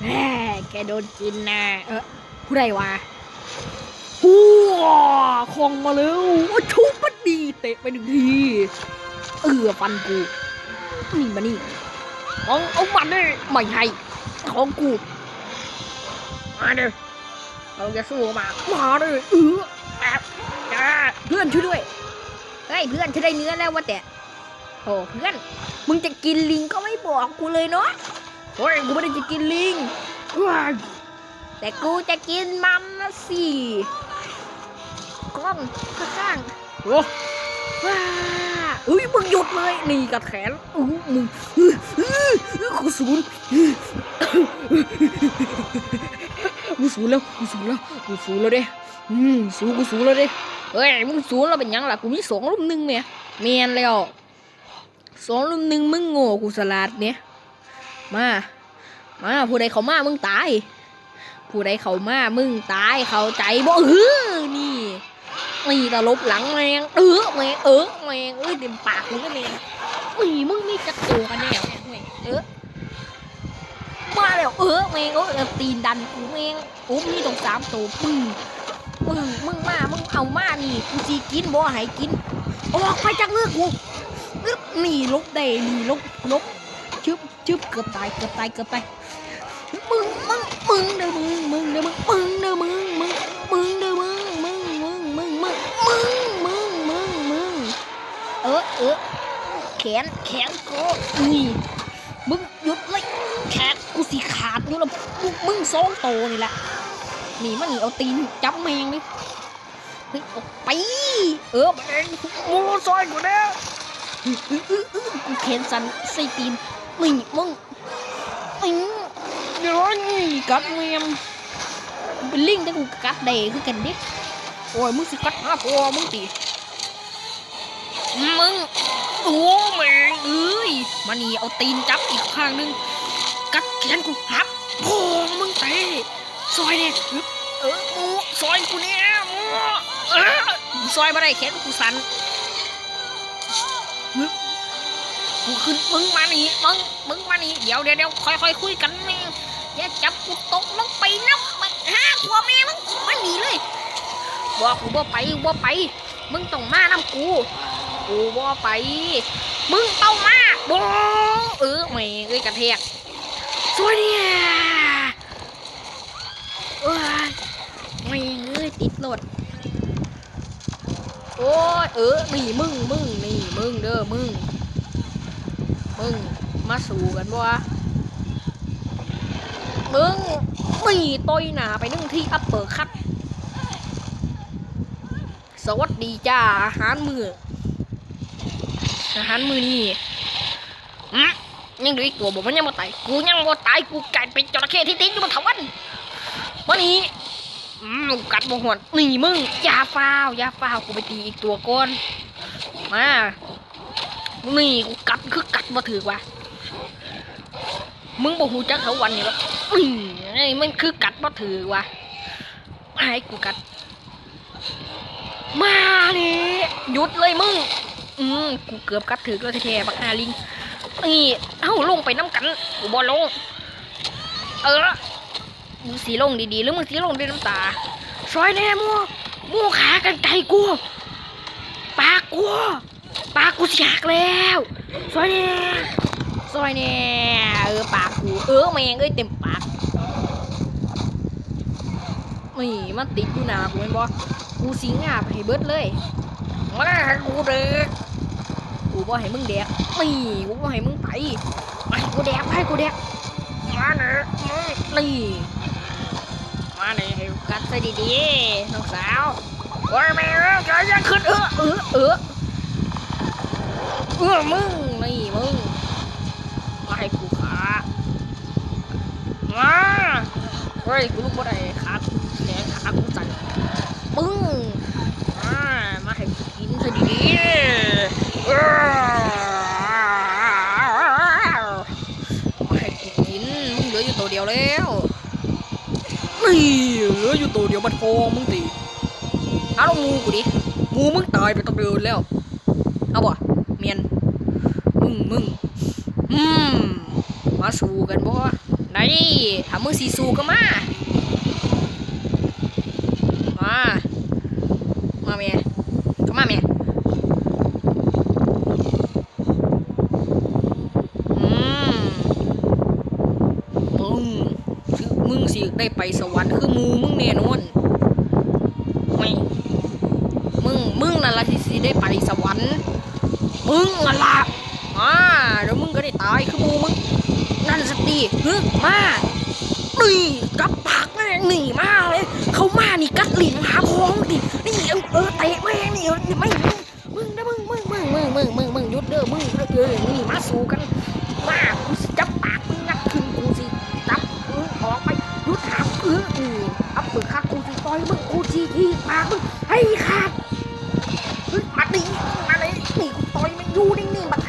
แหมแกโดนกินนะเออผู้ใดวะหัวคองมาแล้วโอ้ชุบมันดีเตะไปหนึ่งที เออฟันกูนี่มานี่เอาเอามันเลยไม่ให้ของกูมาเด้อเราจะสู้มามาเลยเออแอบจ้าเพื่อนช่วยด้วยเฮ้ยเพื่อนฉันได้เนื้อแล้วว่าแต่โอ้เพื่อน มึงจะกินลิงก็ไม่บอกกูเลยเนาะ เฮ้ยกูไม่ได้จะกินลิงว้ายแต่กูจะกินมันนะสิกล้องข้างๆโอ้ว้าเอ้ยมึงหยุดเลยนี่กัดแขนอู้มึงอื้ออื้ออื้อกูสูนอื้อกูสูนแล้วกูสูนแล้วกูสูนแล้วเด้อืมสูกูสูนแล้วเด้เฮ้ยมึงสูนแล้วเป็นหยังล่ะกูมีสองรุ่มหนึ่งเนี่ยเมียนแล้วสองรุ่มหนึ่งมึงโง่กูสลัดเนี่ย มา มาผู้ใดเขามามึงตาย ผู้ใดเขามามึงตายเขาใจบ่เออนี่นี่ตะลบหลังแมงเออแมงเออแมงเอ้ยเต็มปากมึงก็แมงนี่มึงมีกระตูกันแน่แม่งเออมาแล้วเออแมงเออตีนดันกูแมงโอ้มนี่ตรงสามตัวปึ้งมึงมึงมามึงเอามานี่กูจีกินบ่ให้กินออกไปจากเงือกกูนี่ลบได้นี่ลบลบ ชึบชึบเกือบตายเกือบตายเกือบตายมึงมึงมึงเด้อมึงมึงเด้อมึงมึงเด้อมึงมึงมึงเด้อมึงมึงมึงมึงมึงมึงมึงมึงมึงเออเออแขนแขนกูนี่มึงหยุดเลยแขนกูสีขาดอยู่แล้วมึงสองโตนี่แหละนี่มันนี่เอาตีนจับแมงนี่เฮ้ยออกไปเออแมงโอ้ซอยกูแล้วอื้ออเออเออื้อกูแขนสั่นใส่ตีน มึงอื้อเดี๋ยวนี่กัดเมียมเป็นลิงแต่กูกัดเดคือกันดิโอ้ยมึงสิกัดหาพอมึงตีมึงโอ้แม่งเอ้ยมานี่เอาตีนจับอีกข้างหนึง กัดแขนกูหักโอ้มึงเตะซอยเนี่ยเออมูซอยกูเนี่ยมูเออซอยมาได้แขนกูสั่นมึง กูขึ้นมึงมานี่มึงมึงมานี่เดี๋ยวเดี๋ยวเดี๋ยวค่อยๆคุยกันนี่อย่าจับกูตกลงไปน้ำมันห้าขวบแม่มึงมันหนีเลยบอกกูบ่ไปบ่ไป มึงต้องมาน้ำกู กูบ่ไป มึงต้องมาบ่เออแม่เอ้ยกระแทกสวยเนี่ยเอ้ยแม่เอ้ยติดรถโอ้ยเออนี่มึงมึงนี่มึงเด้อมึง มึงมาสู่กันบ่วะมึงมีต่อยหนาไปนึ่งที่อัปเปอร์คัตสวัสดีจ้าอาหารมืออาหารมือนี่อืมยังเหลืออีกตัวบอกมันยังบ่ตายกูยังบ่ตายกูกลายเป็นจระเข้ที่ติดอยู่บนเขาวันวันนี้กัดบ่หวนนี่มึงอย่าฟาวยาฟาวกูไปตีอีกตัวก่อนมานี่กูกัดคือกัด บ่ถือว่ะมึงบอกหูจักเขาวันนี่วะอื้อไอ้มันคือกัดมาถือวะให้กูกัด มาเลยหยุดเลยมึง อืมกูเกือบกัดถือแล้วแท้ๆบักฮาลิงนี่เอ้าลงไปน้ำกันกูบอลง เออมึงสีลงดีๆหรือมึงสีลงด้วยน้ำตาซอยแน่มัวมัวขากันไกลกูปากกูปากกูเสียกแล้ว ซอยแน่ซอยเนี่ยเออปากกูเออแมงเอ้ยเต็มปากนี่มันติดอยู่หนากูเห็นบ่กูสิงอาบให้เบิดเลยมาให้กูเด็กกูบ่ให้มึงแดกนี่กูบ่ให้มึงไปไปกูแดกไปกูแดกมาเนอะนี่มาเนี่ยให้กัดใส่ดีๆน้องสาวโอ้ยแม่เอ้ยใจยังขึ้นเออเออเออ เออมึงนี่มึงมาให้กูขามาเฮ้ยกูลุกบ่ได้ขาแขนขากูสั่นปึ้งมามาให้กูกินซะดีเอ้อมาให้กูกินมึงเหลืออยู่ตัวเดียวแล้วนี่เหลืออยู่ตัวเดียวมันพอมึงตีเอาลงมูกูดิมูมึงตายไปต้องเดินแล้วเอาบ่ เมียนมึงมึงอืมมาสู้กันบ่ได้ถ้ามึงสีสู้ก็มามามาเมียก็มาเมียอืมมึงสิมึงสิได้ไปสวรรค์คือมูมึงแน่นอนไม่มึงมึงนั่นละที่สิได้ไปสวรรค์ มึงนั่ะอ่าเดี๋ยวมึงก็ได้ตายคือหมูมึง นั่นสติฮึมานี่กับปากแม่งหนีมาเลยเขามานี่กัดหลินหาพองดินี่เออเตะแม่งนี่เออไม่มึงนะมึงมึงมึงมึงมึงมึงมึงหยุดเด้อมึงเด้อเออนี่มาสู้กันมากูสิจับปากมึงงัดขึ้นกูสิจับมึงออกไปยุดหามเออเอออับปึกคักกูสิต่อยมึงกูสิที่ปากมึงให้ขา อยู่นิ่งๆแบ